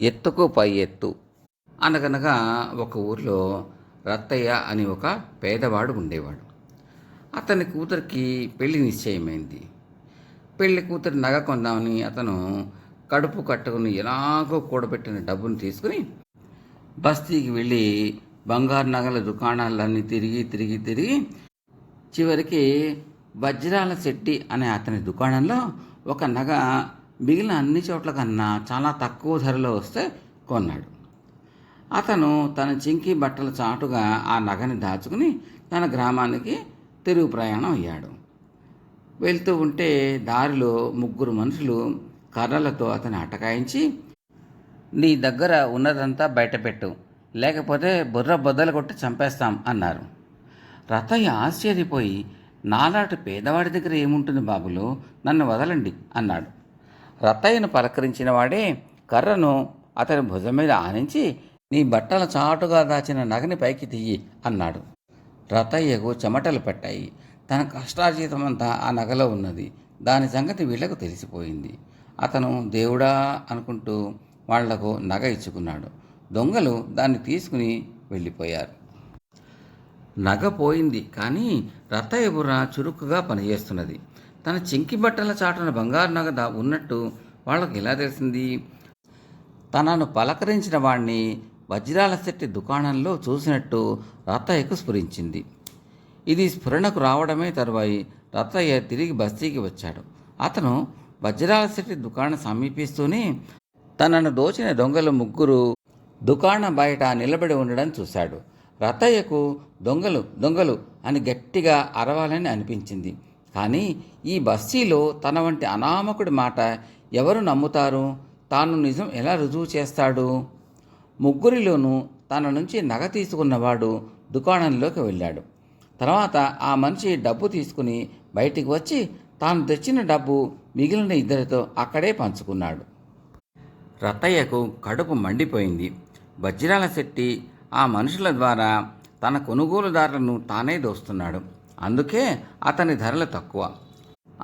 ఎత్తుకు పై ఎత్తు. అనగనగా ఒక ఊరిలో రత్తయ్య అని ఒక పేదవాడు ఉండేవాడు. అతని కూతురికి పెళ్ళి నిశ్చయమైంది. పెళ్ళి కూతురు నగ కొందామని అతను కడుపు కట్టుకుని ఎలాగో కూడబెట్టిన డబ్బును తీసుకుని బస్తీకి వెళ్ళి బంగారు నగల దుకాణాలన్నీ తిరిగి తిరిగి తిరిగి చివరికి వజ్రాల శెట్టి అనే అతని దుకాణంలో ఒక నగ మిగిలిన అన్ని చోట్ల కన్నా చాలా తక్కువ ధరలో వస్తే కొన్నాడు. అతను తన చింకి బట్టల చాటుగా ఆ నగని దాచుకుని తన గ్రామానికి తిరుగు ప్రయాణం అయ్యాడు. వెళ్తూ ఉంటే దారిలో ముగ్గురు మనుషులు కర్రలతో అతను అటకాయించి నీ దగ్గర ఉన్నదంతా బయటపెట్టు లేకపోతే బుర్ర బొద్దలు కొట్టి చంపేస్తాం అన్నారు. రతయ్య ఆశ్చర్యపోయి నాలాటి పేదవాడి దగ్గర ఏముంటుంది బాబులు? నన్ను వదలండి అన్నాడు. రత్తయ్యను పలకరించిన వాడే కర్రను అతని భుజం మీద ఆనించి నీ బట్టల చాటుగా దాచిన నగని పైకి తీయి అన్నాడు. రతయ్యకు చెమటలు పట్టాయి. తన కష్టార్జితమంతా ఆ నగలో ఉన్నది. దాని సంగతి వీళ్ళకు తెలిసిపోయింది. అతను దేవుడా అనుకుంటూ వాళ్ళకు నగ ఇచ్చుకున్నాడు. దొంగలు దాన్ని తీసుకుని వెళ్ళిపోయారు. నగ పోయింది కానీ రత్తయ్య బుర్ర చురుకుగా పనిచేస్తున్నది. తన చింకి బట్టల చాటున బంగారు నగద ఉన్నట్టు వాళ్ళకు ఎలా తెలిసింది? తనను పలకరించిన వాణ్ణి వజ్రాల శెట్టి దుకాణంలో చూసినట్టు రత్తయ్యకు స్ఫురించింది. ఇది స్ఫురణకు రావడమే తరువాయి రత్తయ్య తిరిగి బస్తీకి వచ్చాడు. అతను వజ్రాల శెట్టి దుకాణం సమీపిస్తూనే తనను దోచిన దొంగలు ముగ్గురు దుకాణం బయట నిలబడి ఉండడం చూశాడు. రత్తయ్యకు దొంగలు దొంగలు అని గట్టిగా అరవాలని అనిపించింది. కానీ ఈ బస్తీలో తన వంటి అనామకుడి మాట ఎవరు నమ్ముతారు? తాను నిజం ఎలా రుజువు చేస్తాడు? ముగ్గురిలోనూ తన నుంచి నగ తీసుకున్నవాడు దుకాణంలోకి వెళ్ళాడు. తర్వాత ఆ మనిషి డబ్బు తీసుకుని బయటికి వచ్చి తాను తెచ్చిన డబ్బు మిగిలిన ఇద్దరితో అక్కడే పంచుకున్నాడు. రతయ్యకు కడుపు మండిపోయింది. వజ్రాల శెట్టి ఆ మనుషుల ద్వారా తన కొనుగోలుదారులను తానే దోస్తున్నాడు. అందుకే అతని ధరలు తక్కువ.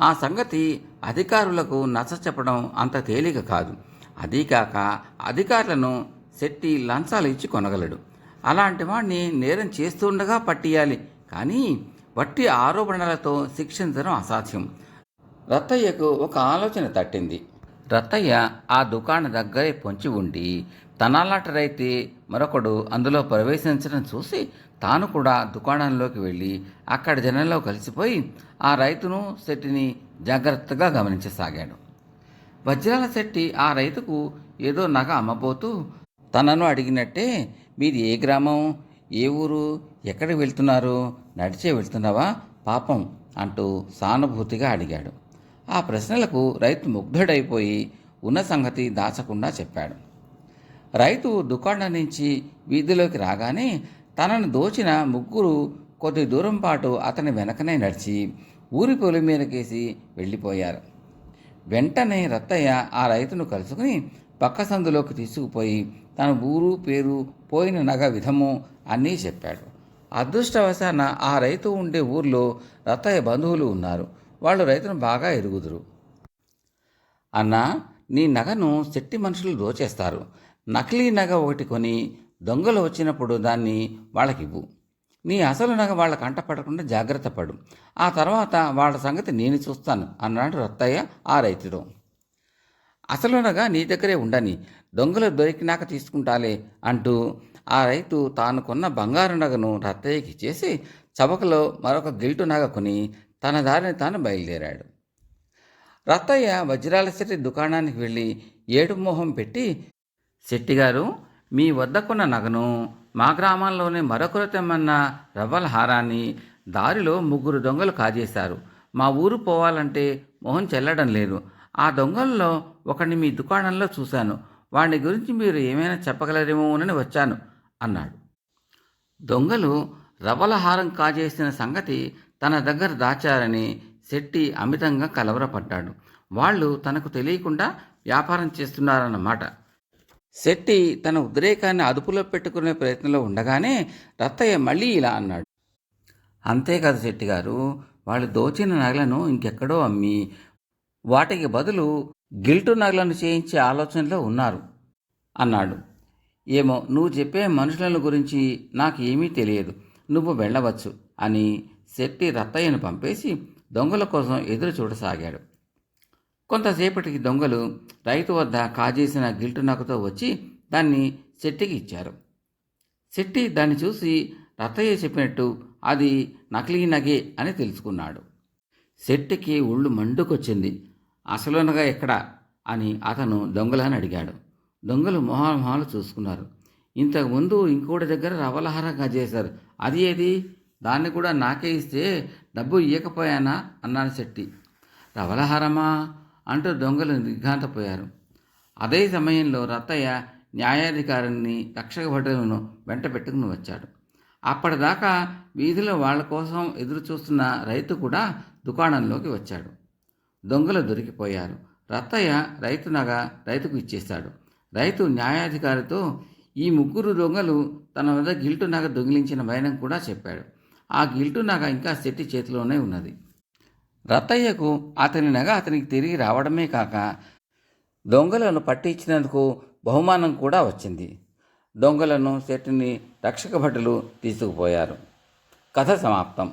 ఆ సంగతి అధికారులకు నచ్చ చెప్పడం అంత తేలిక కాదు. అదీకాక అధికారులను శెట్టి లంచాలు ఇచ్చి కొనగలడు. అలాంటి వాడిని నేరం చేస్తుండగా పట్టియాలి. కానీ వట్టి ఆరోపణలతో శిక్షించడం అసాధ్యం. రత్తయ్యకు ఒక ఆలోచన తట్టింది. రత్తయ్య ఆ దుకాణ దగ్గరే పొంచి ఉండి తనలాంటి రైతే మరొకడు అందులో ప్రవేశించడం చూసి తాను కూడా దుకాణంలోకి వెళ్ళి అక్కడ జనంలో కలిసిపోయి ఆ రైతును శెట్టిని జాగ్రత్తగా గమనించసాగాడు. వజ్రాల శెట్టి ఆ రైతుకు ఏదో నగ అమ్మబోతూ తనను అడిగినట్టే మీది ఏ గ్రామం? ఏ ఊరు? ఎక్కడికి వెళ్తున్నారు? నడిచే వెళ్తున్నావా? పాపం అంటూ సానుభూతిగా అడిగాడు. ఆ ప్రశ్నలకు రైతు ముగ్ధుడైపోయి ఉన్న సంగతి దాచకుండా చెప్పాడు. రైతు దుకాణం నుంచి వీధిలోకి రాగానే తనను దోచిన ముగ్గురు కొద్ది దూరం పాటు అతని వెనకనే నడిచి ఊరి పొలి మీదకేసి వెళ్ళిపోయారు. వెంటనే రత్తయ్య ఆ రైతును కలుసుకుని పక్క సందులోకి తీసుకుపోయి తన ఊరు పేరు పోయిన నగ విధము అన్నీ చెప్పాడు. అదృష్టవశాన ఆ రైతు ఉండే ఊర్లో రత్తయ్య బంధువులు ఉన్నారు. వాళ్ళు రైతును బాగా ఎరుగుదురు. అన్నా నీ నగను శెట్టి మనుషులు దోచేస్తారు. నకిలీ నగ ఒకటి కొని దొంగలు వచ్చినప్పుడు దాన్ని వాళ్ళకివ్వు. నీ అసలు నగ వాళ్ళ కంట పడకుండా జాగ్రత్త పడు. ఆ తర్వాత వాళ్ళ సంగతి నేను చూస్తాను అన్నాడు రత్తయ్య ఆ రైతుడు. అసలు నగ నీ దగ్గరే ఉండని దొంగలు దొరికినాక తీసుకుంటాలే అంటూ ఆ రైతు తాను కొన్న బంగారు నగను రత్తయ్యకి ఇచ్చేసి చవకలో మరొక గిల్టు నగ కొని తన దారిని తాను బయలుదేరాడు. రత్తయ్య వజ్రాల శెట్టి దుకాణానికి వెళ్ళి ఏడు మొహం పెట్టి శెట్టిగారు మీ వద్దకున్న నగను మా గ్రామంలోనే మరొకరు తెమ్మన్న రవ్వల హారాన్ని దారిలో ముగ్గురు దొంగలు కాజేశారు. మా ఊరు పోవాలంటే మొహం చెల్లడం లేదు. ఆ దొంగల్లో ఒకడిని మీ దుకాణంలో చూశాను. వాడి గురించి మీరు ఏమైనా చెప్పగలరేమోనని వచ్చాను అన్నాడు. దొంగలు రవల హారం కాజేసిన సంగతి తన దగ్గర దాచారని శెట్టి అమితంగా కలవరపడ్డాడు. వాళ్ళు తనకు తెలియకుండా వ్యాపారం చేస్తున్నారన్నమాట. శెట్టి తన ఉద్రేకాన్ని అదుపులో పెట్టుకునే ప్రయత్నంలో ఉండగానే రత్తయ్య మళ్ళీ ఇలా అన్నాడు. అంతేకాదు శెట్టి గారు వాళ్ళు దోచిన నగలను ఇంకెక్కడో అమ్మి వాటికి బదులు గిల్టు నగలను చేయించే ఆలోచనలో ఉన్నారు అన్నాడు. ఏమో నువ్వు చెప్పే మనుషుల గురించి నాకు ఏమీ తెలియదు నువ్వు వెళ్ళవచ్చు అని శెట్టి రత్తయ్యను పంపేసి దొంగల కోసం ఎదురు చూడసాగాడు కొంతసేపటికి దొంగలు రైతు వద్ద కాజేసిన గిల్టు నగతో వచ్చి దాన్ని శెట్టికి ఇచ్చారు. శెట్టి దాన్ని చూసి రత్తయ్య చెప్పినట్టు అది నకిలీ నగే అని తెలుసుకున్నాడు. శెట్టికి ఒళ్ళు మండుకొచ్చింది. అసలునగా ఎక్కడ? అని అతను దొంగలని అడిగాడు. దొంగలు మొహాలు మొహాలు చూసుకున్నారు. ఇంతకుముందు ఇంకోటి దగ్గర రవలహారంగా చేశారు. అది ఏది? దాన్ని కూడా నాకే ఇస్తే డబ్బు ఇవ్వకపోయానా అన్నాను శెట్టి. రవలహారమా? అంటూ దొంగలు నిర్ఘాంతపోయారు అదే సమయంలో రత్తయ్య న్యాయాధికారిని రక్షక భటులను వెంట పెట్టుకుని వచ్చాడు. అప్పటిదాకా వీధిలో వాళ్ళ కోసం ఎదురు చూస్తున్న రైతు కూడా దుకాణంలోకి వచ్చాడు. దొంగలు దొరికిపోయారు. రత్తయ్య రైతు నగ రైతుకు ఇచ్చేశాడు. రైతు న్యాయాధికారితో ఈ ముగ్గురు దొంగలు తన వద్ద గిల్టు నగ దొంగిలించిన భయనం కూడా చెప్పాడు. ఆ గిల్టు నగ ఇంకా శెట్టి చేతిలోనే ఉన్నది. రత్తయ్యకు అతని నగ అతనికి తిరిగి రావడమే కాక దొంగలను పట్టించినందుకు బహుమానం కూడా వచ్చింది. దొంగలను శెట్టిని రక్షక భటులు తీసుకుపోయారు. కథ సమాప్తం.